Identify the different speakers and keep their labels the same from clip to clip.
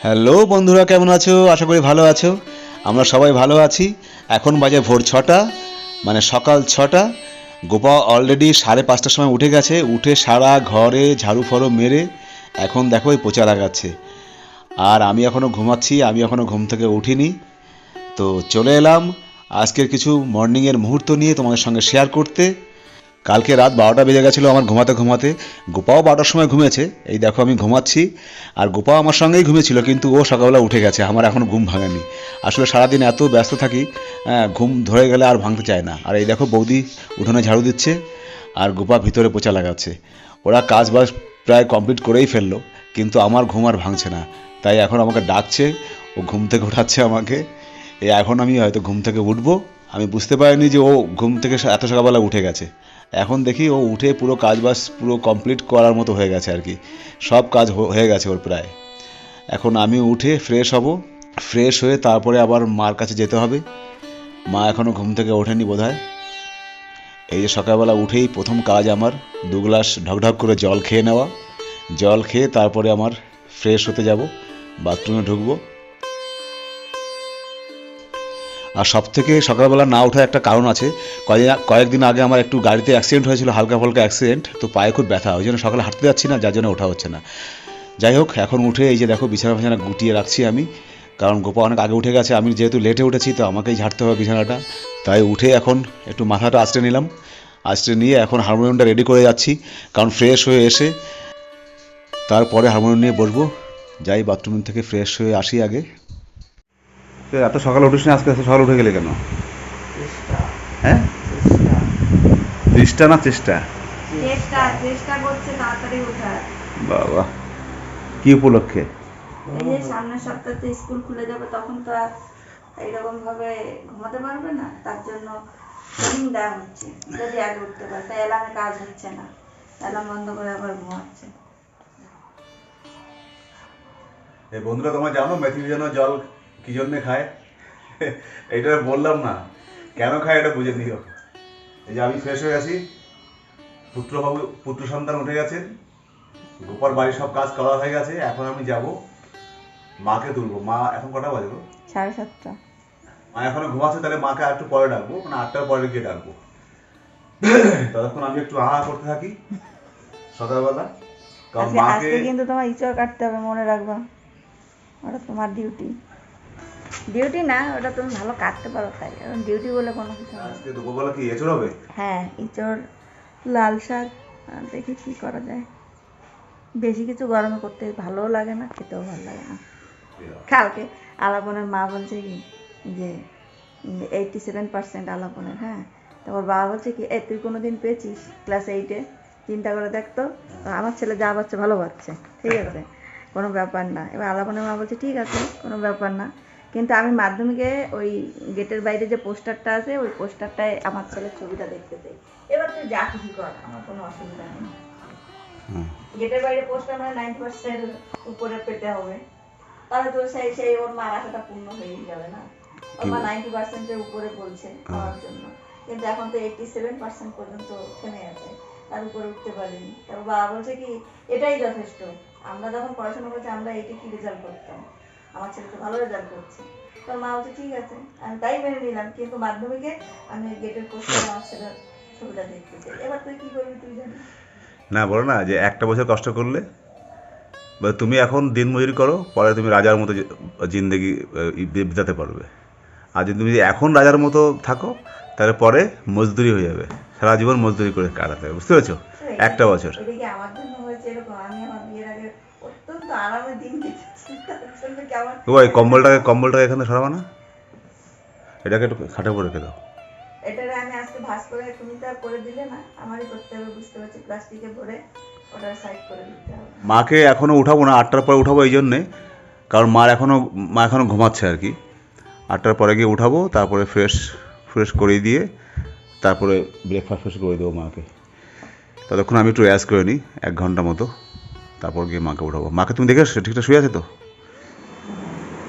Speaker 1: Hello বন্ধুরা, কেমন আছো? আশা করি ভালো আছো। আমরা সবাই ভালো আছি। এখন বাজে ভোর ছটা মানে সকাল ছটা। গোপা অলরেডি সাড়ে পাঁচটার সময় উঠে গেছে। উঠে সারা ঘরে ঝাড়ু ফড়ো মেরে এখন দেখো এই পোচা লাগাচ্ছে। আর আমি এখনও ঘুমাচ্ছি, আমি এখনও ঘুম থেকে উঠিনি। তো চলে এলাম আজকের কিছু মর্নিংয়ের মুহূর্ত নিয়ে তোমাদের সঙ্গে শেয়ার করতে। কালকে রাত বারোটা বেজে গেছিল আমার ঘুমাতে ঘুমাতে। গোপাও বারোটার সময় ঘুমিয়েছে। এই দেখো আমি ঘুমাচ্ছি। আর গোপাও আমার সঙ্গেই ঘুমিয়েছিল কিন্তু ও সকালবেলা উঠে গেছে। আমার এখন ঘুম ভাঙেনি। আসলে সারাদিন এত ব্যস্ত থাকি হ্যাঁ, ঘুম ধরে গেলে আর ভাঙতে চায় না। আর এই দেখো বৌদি উঠোনে ঝাড়ু দিচ্ছে আর গোপা ভিতরে পোচা লাগাচ্ছে। ওরা কাজ বাজ প্রায় কমপ্লিট করেই ফেলল কিন্তু আমার ঘুম আর ভাঙছে না। তাই এখন আমাকে ডাকছে ও ঘুম থেকে উঠাচ্ছে আমাকে। এই এখন আমি হয়তো ঘুম থেকে উঠবো। আমি বুঝতে পারিনি যে ও ঘুম থেকে এত সকালবেলা উঠে গেছে। এখন দেখি ও উঠে পুরো কাজ বাজ পুরো কমপ্লিট করার মতো হয়ে গেছে আর কি। সব কাজ হয়ে গেছে ওর প্রায়। এখন আমি উঠে ফ্রেশ হব। ফ্রেশ হয়ে তারপরে আবার মার কাছে যেতে হবে। মা এখনও ঘুম থেকে ওঠেনি বোধহয়। এই যে সকালবেলা উঠেই প্রথম কাজ আমার, দু গ্লাস ঢকঢক করে জল খেয়ে নেওয়া। জল খেয়ে তারপরে আমার ফ্রেশ হতে যাব। বাথরুমে ঢুকবো। আর সব থেকে সকালবেলা না ওঠার একটা কারণ আছে। কয়েক কয়েকদিন আগে আমার একটু গাড়িতে অ্যাক্সিডেন্ট হয়েছিল, হালকা ফালকা অ্যাক্সিডেন্ট তো পায়ে খুব ব্যথা, ওই জন্য সকালে হাঁটতে যাচ্ছি না, যার জন্য ওঠা হচ্ছে না। যাই হোক, এখন উঠে এই যে দেখো, বিছানা বিছানা গুটিয়ে রাখছি আমি। কারণ গোপা অনেক আগে উঠে গেছে, আমি যেহেতু লেটে উঠেছি, তো আমাকেই ঝাড়তে হবে বিছানাটা। তাই উঠে এখন একটু মাথাটা আঁচড়ে নিলাম। আঁচড়ে নিয়ে এখন হারমোনিয়ামটা রেডি করে যাচ্ছি, কারণ ফ্রেশ হয়ে এসে তারপরে হারমোনিয়াম নিয়ে বসবো। যাই বাথরুম থেকে ফ্রেশ হয়ে আসি আগে। এত সকালে উঠিস না আজকে সকালে উঠে গেলে কেন? হ্যাঁ? চেষ্টা। না চেষ্টা?
Speaker 2: চেষ্টা চেষ্টা করছে তাড়াতাড়ি ওঠার
Speaker 1: বাবা কি উপলক্ষে?
Speaker 2: সামনের সপ্তাহে স্কুল খুলে যাবে তখন তো আর এইরকম ভাবে ঘুমাতে পারবে না তার জন্য ট্রেনিং দেওয়া হচ্ছে। যদি আগে উঠতে পারে তাই অ্যালার্মে কাজ হচ্ছে না। অ্যালার্ম বন্ধ করে আবার ঘুমাচ্ছে।
Speaker 1: বন্ধুরা তোমরা জানো মেথি যেন জল কি জন্য খায়? এটা বললাম না। কেন খায় এটা বুঝে নিও। এই যে আমি ফ্রেশ হয়ে গেছি পুত্রবাবু পুত্র সন্তান উঠে গেছেন। গোপার বাড়ির সব কাজ করা হয়ে গেছে। এখন আমি যাব। মাকে তুলবো। মা এখন কটা বাজলো
Speaker 2: সাড়ে সাতটা।
Speaker 1: মা এখনও ঘুমাচ্ছে তাহলে মাকে আর একটু পরে ডাকবো। মানে আটটার পরে গিয়ে ডাকবো। ততক্ষণ আমি একটু আহা করতে থাকি। সকালবেলা। কারণ মাকে
Speaker 2: আজকে কিন্তু তোমার ইচড় কাটতে হবে মনে রাখবা। ওটা তোমার ডিউটি ডিউটি না ওটা তুমি ভালো কাটতে পারো তাই। কারণ ডিউটি বলে কোনো কিছু
Speaker 1: আজকে দুপুরবেলা কি এছাড়া হবে?
Speaker 2: হ্যাঁ ইঁচড় লাল শাক দেখি কি করা যায়। বেশি কিছু গরমে করতে ভালোও লাগে না খেতেও ভালো লাগে না। কালকে আলাপনের মা বলছে কি যে এইটটি সেভেন পার্সেন্ট আলাপনের হ্যাঁ? তারপর বাবা বলছে কি এ তুই কোনো দিন পেয়েছিস ক্লাস এইটে চিন্তা করে দেখতো আমার ছেলে যা বাচ্চা ভালো বাচ্চা ঠিক আছে? কোনো ব্যাপার না। এবার আলাপনের মা বলছে ঠিক আছে কোনো ব্যাপার না। কিন্তু আমি মাধ্যমিকে ওই গেটের বাইরে যে পোস্টারটা আছে ওই পোস্টারটায় আমার ছেলের ছবিটা দেখতে চাই। এবার তুই যা খুশি কর আমার কোনো অসুবিধা নেই। গেটের বাইরে পোস্টার মানে নাইনটি পার্সেন্ট উপরে পেতে হবে। তাহলে তো সেই সেই ওর মার আশাটা পূর্ণ হয়েই যাবে না? ওর মা নাইনটি পার্সেন্টের উপরে বলছে পাওয়ার জন্য। কিন্তু এখন তো এইটটি সেভেন পার্সেন্ট পর্যন্ত থেমে আছে তার উপরে উঠতে পারেনি। তারপর বাবা বলছে কি এটাই যথেষ্ট। আমরা যখন পড়াশোনা করছি আমরা এইটা কি রেজাল্ট করতাম? আমার ছেলে তো ভালো রেজাল্ট করছে। তোর মা বলছে ঠিক আছে। আমি তাই মেনে নিলাম কিন্তু মাধ্যমিকে আমি গেটের পোস্টারে আমার ছেলের ছবিটা দেখতে চাই। এবার তুই কি করবি তুই জানিস?
Speaker 1: না বলো না যে একটা বছর কষ্ট করলে? বা তুমি এখন দিন মজুরি করো পরে তুমি রাজার মতো জিন্দেগি বিতাতে পারবে। আর যদি তুমি এখন রাজার মতো থাকো তাহলে পরে মজদুরি হয়ে যাবে। সারা জীবন মজদুরি করে কাটাতে হবে বুঝতে পেরেছ? একটা বছর।
Speaker 2: আমার জন্য হয়েছে এরকম? আমি আমার বিয়ের আগে অত্যন্ত আরামে দিন
Speaker 1: ওই কম্বলটাকে কম্বলটাকে এখানে সরাবো না? এটাকে একটু খাটে করে রেখে দাও।
Speaker 2: এটারে আমি আজকে ভাস করে তুমি তো করে দিলে না আমারই করতে হবে বুঝতে পারছি প্লাস্টিকে ভরে ওটা সাইড করে দিতে হবে।
Speaker 1: মাকে এখনও উঠাবো না আটটার পরে উঠাবো এই জন্যে কারণ মার এখনও মা এখনও ঘুমাচ্ছে আর কি। আটটার পরে গিয়ে উঠাবো তারপরে ফ্রেশ ফ্রেশ করিয়ে দিয়ে তারপরে ব্রেকফাস্ট ফ্রেশ করে দেবো মাকে। ততক্ষণ আমি একটু রেয়াজ করে নিই এক ঘণ্টা মতো তারপর গিয়ে মাকে উঠাবো। মাকে তুমি দেখে? ঠিকঠাক শুয়ে আছে তো?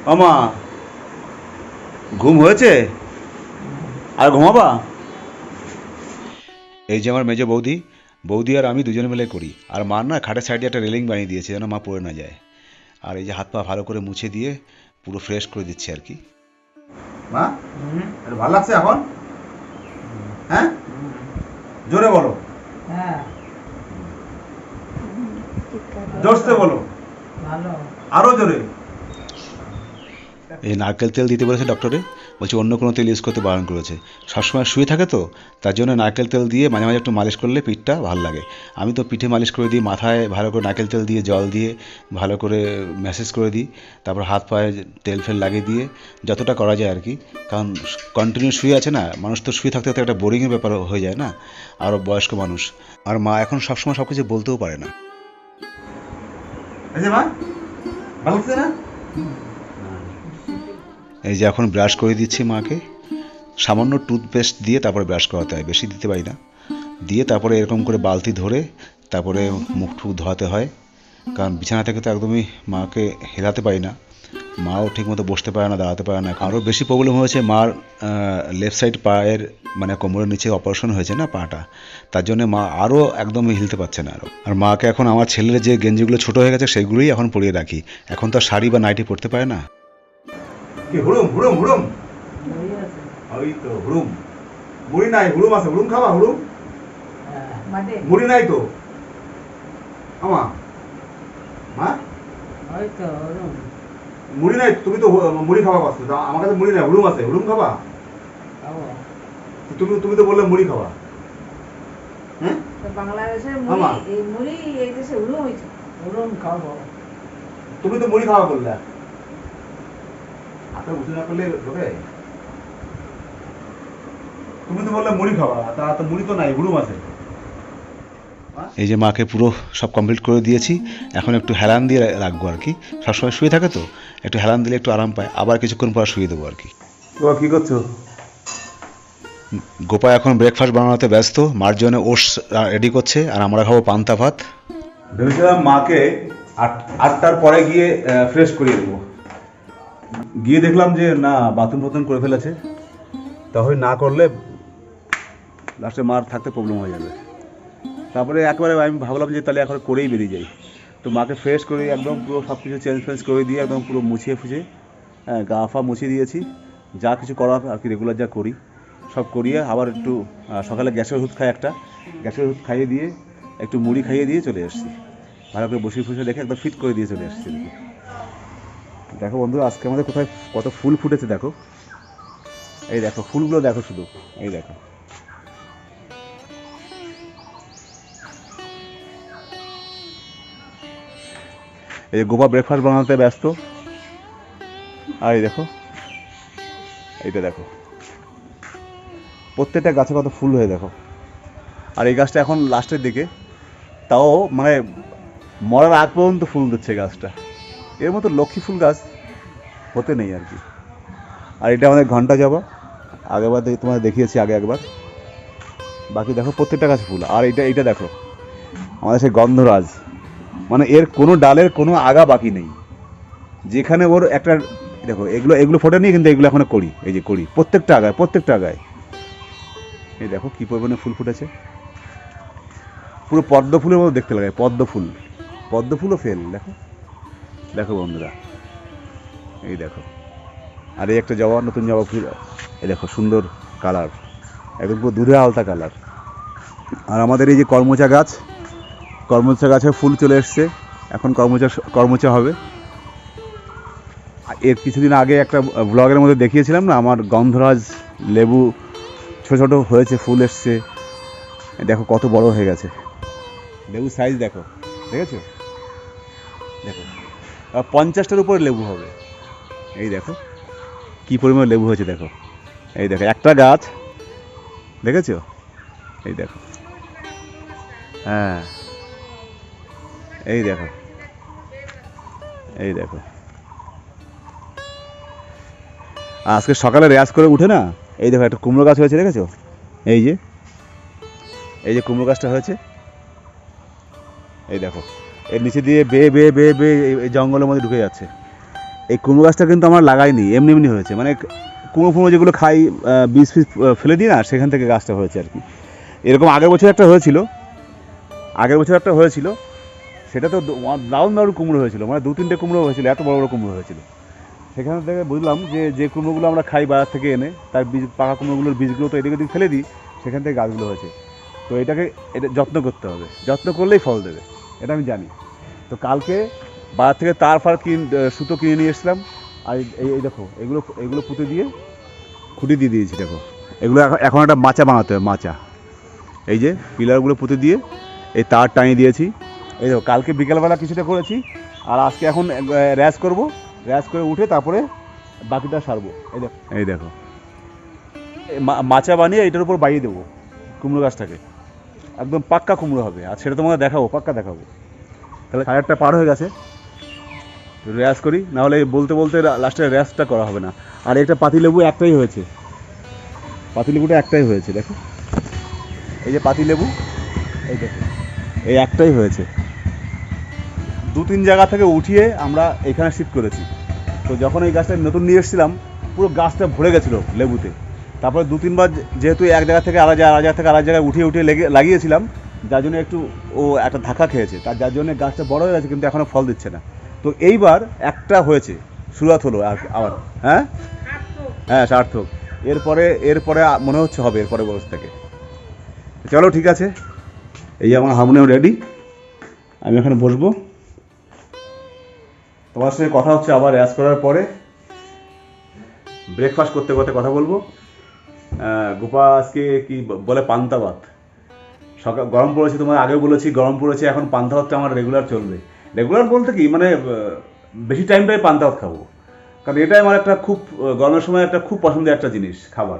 Speaker 1: ও মা ঘুম হয়েছে? আর ঘুমাবা? এই যে আমার মেজো বৌদি
Speaker 3: বৌদি আর আমি দুজনে মিলে করি। আর মা না খাটের সাইডে একটা রেলিং বানিয়ে দিয়েছে যেন মা পড়ে না যায়। আর এই যে হাত পা ভালো করে মুছে দিয়ে পুরো ফ্রেশ করে দিচ্ছে আর কি।
Speaker 1: মা ভালো লাগছে এখন? হ্যাঁ? জোরে বলো।
Speaker 4: হ্যাঁ।
Speaker 1: জোরসে বলো।
Speaker 4: ভালো।
Speaker 1: আরও জোরে।
Speaker 3: এই নারকেল তেল দিতে বলেছে ডক্টরে? বলছে, অন্য কোনো তেল ইউজ করতে বারণ করেছে। সবসময় শুয়ে থাকে তো? তার জন্য নারকেল তেল দিয়ে মাঝে মাঝে একটু মালিশ করলে পিঠটা ভালো লাগে। আমি তো পিঠে মালিশ করে দিই, মাথায় ভালো করে নারকেল তেল দিয়ে, জল দিয়ে ভালো করে ম্যাসেজ করে দিই, তারপর হাত পায়ে তেল ফেল লাগিয়ে দিয়ে যতটা করা যায় আর কি কারণ কন্টিনিউ শুয়ে আছে না, মানুষ তো শুয়ে থাকতে থাকতে একটা বোরিংয়ের ব্যাপার হয়ে যায় না? আরও বয়স্ক মানুষ। আর মা এখন সবসময় সব কিছু বলতেও পারে না।
Speaker 1: যে মা, ভালো না?
Speaker 3: এই যে এখন ব্রাশ করে দিচ্ছি মাকে, সামান্য টুথপেস্ট দিয়ে তারপরে ব্রাশ করাতে হয়, বেশি দিতে পারি না। দিয়ে তারপরে এরকম করে বালতি ধরে তারপরে মুখ টুক ধোয়াতে হয়, কারণ বিছানা থেকে তো একদমই মাকে হেলাতে পারি না। মাও ঠিকমতো বসতে পারে না, দাঁড়াতে পারে না। আরও বেশি প্রবলেম হয়েছে, মার লেফট সাইড পায়ের মানে কোমরের নিচে অপারেশন হয়েছে না পাটা? তার জন্য মা আরও একদমই হিলতে পারছে না আরও। আর মাকে এখন আমার ছেলের যে গেঞ্জিগুলো ছোটো হয়ে গেছে, সেগুলোই এখন পরিয়ে রাখি। এখন তো শাড়ি বা নাইটি পরতে পারে না।
Speaker 1: কি হুড়ুম হুড়ুম হুড়ুম?
Speaker 4: ওই
Speaker 1: তো হুড়ুম। মুড়ি নাই হুড়ুম আছে। হুড়ুম খাবা হুড়ুম? মুড়ি নাই তো? আমা। মা?
Speaker 4: ওই তো ওরম
Speaker 1: মুড়ি নাই তুমি তো মুড়ি খাওয়া পাচ্ছ তা আমার কাছে মুড়ি নাই হুড়ুম আছে। হুড়ুম খাবা?
Speaker 4: খাব।
Speaker 1: তুমি তুমি তো বললে মুড়ি খাবা। হ্যাঁ? আমা।
Speaker 2: মুড়ি এই মুড়ি এই দেশে উড়ো হয়েছে
Speaker 4: ওরম খাব।
Speaker 1: তুমি তো মুড়ি খাওয়া বললে। হাতে উঁচু না করলে ঢোকে তুমি তো বললে মুড়ি খাওয়া তা তো মুড়ি তো নাই
Speaker 3: এই যে মাকে পুরো সব কমপ্লিট করে দিয়েছি এখন একটু হেলান দিয়ে রাখব আর কি। সবসময় শুয়ে থাকে তো একটু হেলান দিলে একটু আরাম পায় আবার কিছুক্ষণ পর শুয়ে দেবো আর কি।
Speaker 1: কি করছ?
Speaker 3: গোপা এখন ব্রেকফাস্ট বানানোতে ব্যস্ত মার জন্য ওটস রেডি করছে আর আমরা খাব পান্তা ভাত।
Speaker 1: ভেবেছিলাম মাকে আট আটটার পরে গিয়ে ফ্রেশ করিয়ে দেবো। গিয়ে দেখলাম যে না বাথরুম ফাথরুম করে ফেলেছে। তাহলে না করলে লাস্টে মার থাকতে প্রবলেম হয়ে যাবে। তারপরে একবারে আমি ভাবলাম যে তাহলে এখন করেই বেরিয়ে যাই। তো মাকে ফ্রেশ করে একদম পুরো সব কিছু চেঞ্জ ফেঞ্জ করে দিয়ে একদম পুরো মুছিয়ে ফুছিয়ে হ্যাঁ, গা ফা মুছিয়ে দিয়েছি। যা কিছু করার আর কি রেগুলার যা করি সব করিয়ে আবার একটু সকালে গ্যাসের ওষুধ খাই একটা। গ্যাসের ওষুধ খাইয়ে দিয়ে একটু মুড়ি খাইয়ে দিয়ে চলে এসেছি। ভালো করে বসে ফুসে দেখে একদম ফিট করে দিয়ে চলে এসেছি। দেখো বন্ধু, আজকে আমাদের কোথায় কত ফুল ফুটেছে দেখো। এই দেখো, ফুলগুলো দেখো শুধু, এই দেখো। এই যে গোপা ব্রেকফাস্ট বানাতে ব্যস্ত। আর এই দেখো, এইটা দেখো। প্রত্যেকটা গাছে কত ফুল হয়ে দেখো। আর এই গাছটা এখন লাস্টের দিকে। তাও মানে মরার আগ পর্যন্ত ফুল দিচ্ছে গাছটা। এর মতো লক্ষ্মী ফুল গাছ হতে নেই আর কি। আর এটা আমাদের ঘণ্টা জবা। আগেবার দেখে তোমাদের দেখিয়েছি আগে একবার। বাকি দেখো প্রত্যেকটা গাছে ফুল। আর এটা এইটা দেখো, আমাদের সেই গন্ধরাজ। মানে এর কোনো ডালের কোনো আগা বাকি নেই। যেখানে ওর একটা দেখো, এগুলো এগুলো ফোটে নিয়ে কিন্তু এগুলো এখনও করি এই যে করি প্রত্যেকটা আগায় প্রত্যেকটা আগায়। এই দেখো কী পরিমাণে ফুল ফুটেছে। পুরো পদ্ম ফুলের মতো দেখতে লাগে, পদ্ম ফুল। পদ্ম ফুলও ফেল, দেখো। দেখো বন্ধুরা। এই দেখো। আর এই একটা জবা, নতুন জবা ফুল। এই দেখো, সুন্দর কালার। একদম পুরো দুধে আলতা কালার। আর আমাদের এই যে কর্মচা গাছ, কর্মচা গাছে ফুল চলে এসছে। এখন কর্মচা কর্মচা হবে। এর কিছুদিন আগে একটা ব্লগের মধ্যে দেখিয়েছিলাম না, আমার গন্ধরাজ লেবু ছোটো ছোটো হয়েছে, ফুল এসছে। দেখো, কত বড় হয়ে গেছে। লেবু সাইজ দেখো। দেখেছ? দেখো। আর পঞ্চাশটার উপরে লেবু হবে। এই দেখো, কি পরিমাণ লেবু হয়েছে দেখো। এই দেখো, একটা গাছ, দেখেছ? এই দেখো। হ্যাঁ এই দেখো। এই দেখো। আজকে সকালে রেয়াজ করে উঠে না, এই দেখো একটা কুমড়ো গাছ হয়েছে, দেখেছ? এই যে এই যে কুমড়ো গাছটা হয়েছে। এই দেখো, এর নিচে দিয়ে বেয়ে বেয়ে বেয়ে বেয়ে জঙ্গলের মধ্যে ঢুকে যাচ্ছে। এই কুমড়ো গাছটা কিন্তু আমার লাগাইনি, এমনি এমনি হয়েছে। মানে কুমড়ো ফুমড়ো যেগুলো খাই বীজ ফিজ ফেলে দিই না, সেখান থেকে গাছটা হয়েছে আর কি। এরকম আগের বছর একটা হয়েছিল, আগের বছর একটা হয়েছিল, সেটা তো দারুণ দারুণ কুমড়ো হয়েছিল মানে দু তিনটে কুমড়ো হয়েছিল, এত বড় বড় কুমড়ো হয়েছিল। সেখান থেকে বুঝলাম যে যে কুমড়োগুলো আমরা খাই বাজার থেকে এনে, তার বীজ, পাকা কুমড়োগুলোর বীজগুলো তো এদিকে ফেলে দিই, সেখান থেকে গাছগুলো হয়েছে। তো এটাকে, এটা যত্ন করতে হবে, যত্ন করলেই ফল দেবে, এটা আমি জানি। তো কালকে বাজার থেকে তার ফার কিন সুতো কিনে নিয়ে এসেছিলাম। আর এই- এই এই দেখো এগুলো এগুলো পুঁতে দিয়ে খুঁটি দিয়ে দিয়েছি দেখো। এগুলো এখন একটা মাচা বানাতে হবে মাচা। এই যে পিলারগুলো পুঁতে দিয়ে এই তার টানিয়ে দিয়েছি। এই দেখো কালকে বিকেলবেলা কিছুটা করেছি আর আজকে এখন র্যাস করব। র্যাস করে উঠে তারপরে বাকিটা সারবো। এই দেখো। এই দেখো। মাচা বানিয়ে এটার উপর বাইয়ে দেবো কুমড়ো গাছটাকে। একদম পাক্কা কুমড়ো হবে আর সেটা তোমাকে দেখাবো পাক্কা দেখাবো। তাহলে সাড়ে পার হয়ে গেছে। র্যাস করি, নাহলে বলতে বলতে লাস্টে র্যাসটা করা হবে না। আর একটা পাতিলেবু একটাই হয়েছে। পাতিলেবুটা একটাই হয়েছে, দেখো। এই যে পাতিলেবু, এই দেখো, এই একটাই হয়েছে। দু তিন জায়গা থেকে উঠিয়ে আমরা এখানে শিফট করেছি। তো যখন এই গাছটা নতুন নিয়ে এসেছিলাম, পুরো গাছটা ভরে গেছিল লেবুতে। তারপরে দু তিনবার যেহেতু এক জায়গা থেকে আলাদা আলাদা জায়গা থেকে আলাদা জায়গায় উঠিয়ে উঠিয়ে লেগে লাগিয়েছিলাম, যার জন্য একটু ও একটা ধাক্কা খেয়েছে। তার যার জন্য গাছটা বড় হয়ে গেছে, কিন্তু এখনও ফল দিচ্ছে না। তো এইবার একটা হয়েছে, শুরুয়াত হলো আর আবার হ্যাঁ? হ্যাঁ সার্থক। এরপরে এরপরে মনে হচ্ছে হবে এরপরে বয়স থেকে। চলো, ঠিক আছে? এই আমার হারমোনিয়াম রেডি। আমি এখানে বসবো। তোমার সঙ্গে কথা হচ্ছে আবার র্যাস করার পরে। ব্রেকফাস্ট করতে করতে কথা বলব। গোপা আজকে কি বলে পান্তা ভাত সকাল গরম পড়েছে তোমার আগেও বলেছি, গরম পড়েছে, এখন পান্তা ভাতটা আমার রেগুলার চলবে। রেগুলার বলতে কি মানে বেশি টাইমটাই পান্তা ভাত খাব। কারণ এটাই আমার একটা খুব গরমের সময় একটা খুব পছন্দের একটা জিনিস, খাবার।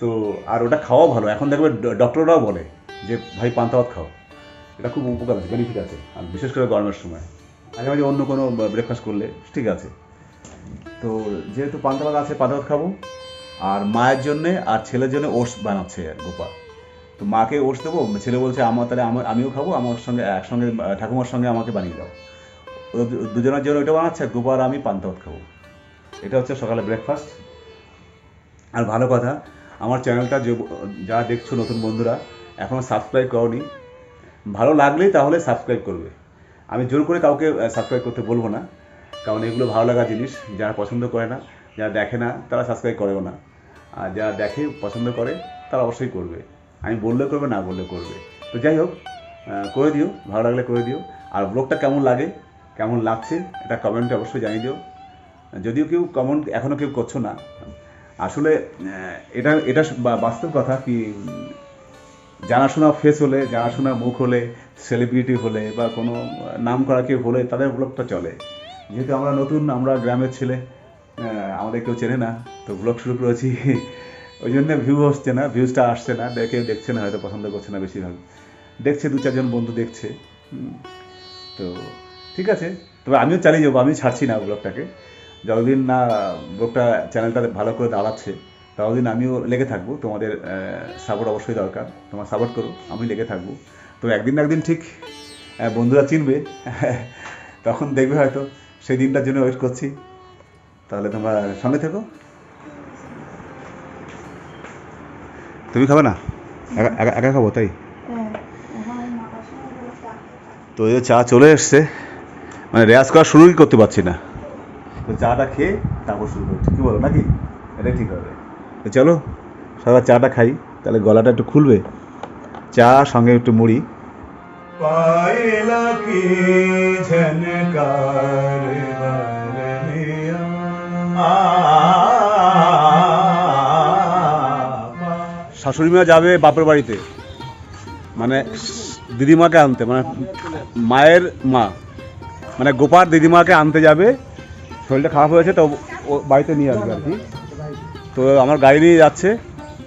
Speaker 1: তো, আর ওটা খাওয়াও ভালো। এখন দেখবে ডক্টররাও বলে যে, ভাই, পান্তা ভাত খাও। এটা খুব উপকার আছে বেনিফিট আছে। আর বিশেষ করে গরমের সময়। মাঝে মাঝে অন্য কোনো ব্রেকফাস্ট করলে ঠিক আছে। তো, যেহেতু পান্তা ভাত আছে, পান্তা ভাত খাব। আর মায়ের জন্যে আর ছেলের জন্য ওটস বানাচ্ছে গোপা তো মাকে ওটস দেবো? ছেলে বলছে, আমার তাহলে আমার, আমিও খাব, আমার সঙ্গে, একসঙ্গে, ঠাকুমার সঙ্গে আমাকে বানিয়ে দাও। দুজনের জন্য ওইটা বানাচ্ছে আর গোপা আর আমি পান্তা ভাত খাব। এটা হচ্ছে সকালে ব্রেকফাস্ট আর ভালো কথা, আমার চ্যানেলটা যে যারা দেখছ নতুন বন্ধুরা এখনও সাবস্ক্রাইব করনি। ভালো লাগলেই তাহলে সাবস্ক্রাইব করবে। আমি জোর করে কাউকে সাবস্ক্রাইব করতে বলব না, কারণ এগুলো ভালো লাগা জিনিস। যারা পছন্দ করে না, যারা দেখে না, তারা সাবস্ক্রাইব করেও না। আর যারা দেখে, পছন্দ করে, তারা অবশ্যই করবে। আমি বললে করবে, না বললে করবে। তো যাই হোক করে দিও, ভালো লাগলে করে দিও। আর ব্লগটা কেমন লাগে, কেমন লাগছে, এটা কমেন্টে অবশ্যই জানিয়ে দিও। যদিও কেউ কমেন্ট এখনও কেউ করছ না। আসলে এটা এটা বাস্তব কথা কি, জানাশোনা ফেস হলে, জানাশোনা মুখ হলে সেলিব্রিটি হলে বা কোনো নাম করা কেউ হলে তাদের ব্লগটা চলে। যেহেতু আমরা নতুন, আমরা গ্রামের ছেলে আমাদের কেউ চেনে না, তো ব্লগ শুরু করেছি। ওই জন্য ভিউ হচ্ছে না ভিউজটা আসছে না। দে- কেউ দেখছে না, হয়তো পছন্দ করছে না বেশিরভাগ। দেখছে দু চারজন বন্ধু দেখছে। তো ঠিক আছে। তবে আমিও চালিয়ে যাব আমি ছাড়ছি না ব্লগটাকে। যতদিন না ব্লগটা চ্যানেলটা ভালো করে দাঁড়াচ্ছে, ততদিন আমিও লেগে থাকব। তোমাদের সাপোর্ট অবশ্যই দরকার। তোমার সাপোর্ট করো, আমি লেগে থাকব। তো একদিন একদিন ঠিক বন্ধুরা চিনবে। তখন দেখবে হয়তো, সেই দিনটার জন্য ওয়েট করছি। তাহলে তোমরা সঙ্গে থেকো। তুমি খাবে না? একা খাব, তাই? তো এই চা চলে এসছে। মানে রেয়াজ করা শুরুই করতে পারছি না? তো চাটা খেয়ে তারপর শুরু করছি। কী বলো, নাকি? এটাই ঠিক হবে। তো চলো সবাই চাটা খাই। তাহলে গলাটা একটু খুলবে। চা, সঙ্গে একটু মুড়ি। পায়লা ঝনকার মা যাবে বাপের বাড়িতে। মানে দিদিমাকে আনতে মানে মায়ের মা। মানে গোপার দিদিমাকে আনতে যাবে, শরীরটা খারাপ হয়েছে তো ও বাড়িতে নিয়ে আসবে আর কি। তো আমার গাড়ি নিয়ে যাচ্ছে,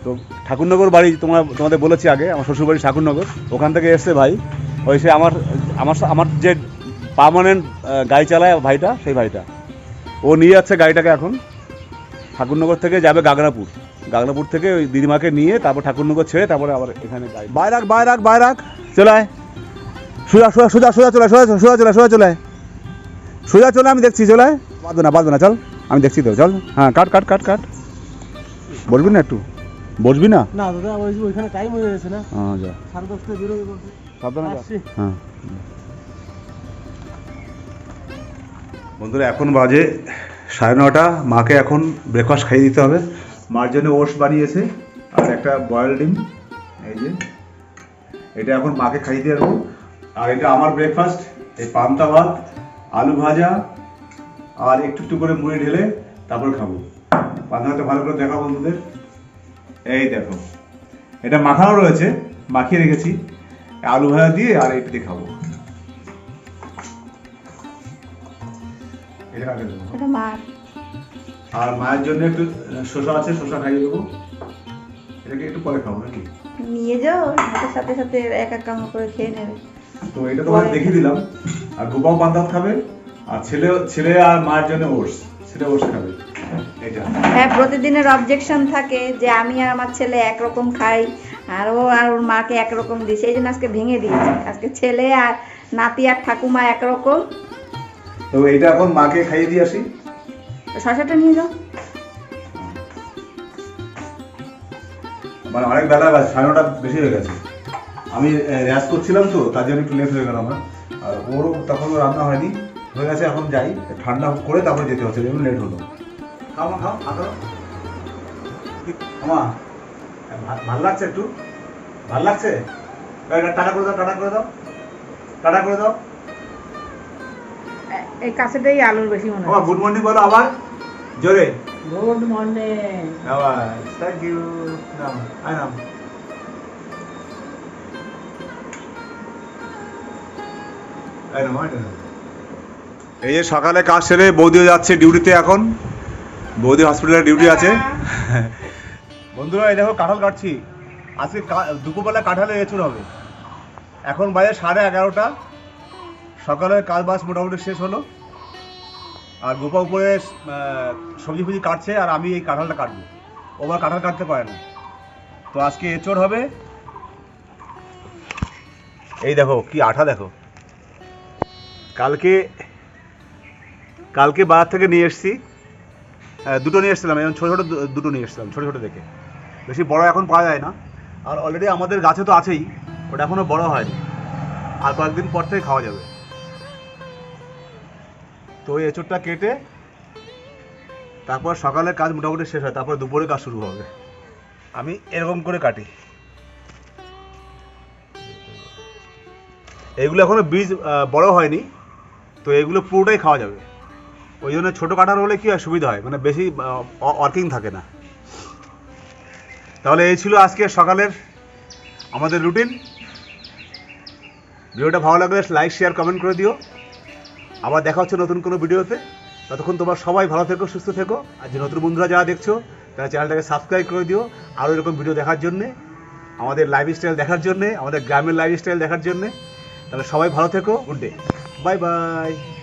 Speaker 1: তো ঠাকুরনগর বাড়ি তোমরা, তোমাদের বলেছি আগে, আমার শ্বশুর বাড়ি ঠাকুরনগর। ওখান থেকে এসছে ভাই ওই সে আমার আমার আমার যে পার্মানেন্ট গাড়ি চালায় ভাইটা, সেই ভাইটা। ও নিয়ে যাচ্ছে গাড়িটাকে এখন। ঠাকুরনগর থেকে যাবে গাগনাপুর গাগনাপুর থেকে ওই দিদিমাকে নিয়ে তারপর ঠাকুরনগর ছেড়ে তারপরে আবার এখানে গাড়ি বাইরাক বাইরাক বাইরাক চলে আয়। সোজা সোজা সোজা সোজা চলে সোজা সোজা চলে সোজা চলে সোজা চলে আমি দেখছি চলে আয়। বাঁধবে না বাঁধবে না চল। আমি দেখছি তো চল। হ্যাঁ কাট কাট কাট কাট। বসবি না একটু? বসবি না?
Speaker 4: না দাদা ওই ওইখানে টাইম হয়ে গেছে না।
Speaker 1: হ্যাঁ যা।
Speaker 4: সাড়ে দশটায় বেরোবে বলছে।
Speaker 1: সাবধানে হ্যাঁ। বন্ধুরা এখন বাজে সাড়ে নটা। মাকে এখন ব্রেকফাস্ট খাইয়ে দিতে হবে। মার জন্য ওটস বানিয়েছে আর একটা বয়েল ডিম, এই যে। এটা এখন মাকে খাইয়ে দিয়ে আর এটা আমার ব্রেকফাস্ট এই পান্তা ভাত, আলু ভাজা, আর একটু একটু করে মুড়ি ঢেলে তারপর খাব। পান্তা ভাতটা ভালো করে দেখাও বন্ধুদের। এই দেখো, এটা মাখানো রয়েছে, মাখিয়ে রেখেছি। আলু ভাজা দিয়ে আর এটা দিয়ে খাব। এটা আগে দেবো? আর মায়ের জন্য একটু শসা আছে শসা খাইয়ে দেবো। এটাকে একটু পরে খাব নাকি?
Speaker 2: নিয়ে যাও ভাতের সাথে সাথে এক এক কামড় করে খেয়ে নেবে।
Speaker 1: তো এটা তোমার দেখিয়ে দিলাম। আর গোপাও পান্তা খাবে আর ছেলে ছেলে আর মায়ের জন্য ওটস। ছেলে ওটস খাবে। এটা
Speaker 2: হ্যাঁ প্রতিদিনের অবজেকশন থাকে যে আমি আর আমার ছেলে একরকম খাই আর ও আর ওর মাকে একরকম দিই। সেই জন্য আজকে ভেঙে দিয়েছি। আজকে ছেলে আর নাতি আর ঠাকুমা একরকম।
Speaker 1: তো এটা এখন মাকে খাইয়ে দিয়ে আসি।
Speaker 2: শশাটা নিয়ে যাও।
Speaker 1: মানে অনেক বেলা গেছে সাড়ে নটা বেশি হয়ে গেছে। আমি র্যাস করছিলাম তো তার জন্য একটু লেট হয়ে গেল আমার। আর ওরও তখন রান্না হয়নি হয়ে গেছে এখন যাই। ঠান্ডা করে তারপরে যেতে হচ্ছে যেমন লেট হলো। খাও খাও খাও। আমা ভালো লাগছে একটু? ভালো লাগছে? টাটা করে দাও টাটা করে দাও। টাটা করে দাও।
Speaker 2: এই কাছেটাই আলুর বেশি মনে
Speaker 1: আমা গুড মর্নিং বলো আবার। জোরে।
Speaker 4: Good morning.
Speaker 1: আবার থ্যাংক ইউ নাম আই নাম? এই যে সকালে কাজ সেরে বৌদিও যাচ্ছে ডিউটিতে এখন। বৌদি হসপিটালে ডিউটি আছে। বন্ধুরা এই দেখো কাঁঠাল কাটছি। আজকে দুপুরবেলা কাঁঠালে এঁচুর হবে। এখন বাজে সাড়ে এগারোটা। সকালের কাজ বাস মোটামুটি শেষ হলো। আর গোপা উপরে সবজি ফুজি কাটছে আর আমি এই কাঁঠালটা কাটবো। ও আবার কাঁঠাল কাটতে পারে না। তো আজকে এঁচড় হবে। এই দেখো, কি আঠা দেখো। কালকে কালকে বাজার থেকে নিয়ে এসেছি। দুটো নিয়ে এসেছিলাম এবং ছোটো ছোটো দুটো নিয়ে এসেছিলাম, ছোটো ছোটো দেখে। বেশি বড় এখন পাওয়া যায় না। আর অলরেডি আমাদের গাছে তো আছেই ওটা এখনও বড় হয়নি। আর কয়েকদিন পর থেকে খাওয়া যাবে। তো ওই এঁচড়টা কেটে তারপর সকালের কাজ মোটামুটি শেষ হয়, তারপর দুপুরে কাজ শুরু হবে। আমি এরকম করে কাটি। এগুলো এখনও বীজ বড় হয়নি, তো এগুলো পুরোটাই খাওয়া যাবে। ওই জন্য ছোটো কাটার হলে কী হয়, সুবিধা হয় মানে বেশি ওয়ার্কিং থাকে না। তাহলে এই ছিল আজকে সকালের আমাদের রুটিন ভিডিওটা ভালো লাগলে লাইক শেয়ার কমেন্ট করে দিও। আবার দেখা হচ্ছে নতুন কোনো ভিডিওতে। ততক্ষণ তোমার সবাই ভালো থেকো, সুস্থ থেকো। আর যে নতুন বন্ধুরা যারা দেখছ, তারা চ্যানেলটাকে সাবস্ক্রাইব করে দিও। আরও এরকম ভিডিও দেখার জন্যে, আমাদের লাইফস্টাইল দেখার জন্যে, আমাদের গ্রামের লাইফস্টাইল দেখার জন্যে। তাহলে সবাই ভালো থেকো, গুড ডে বাই বাই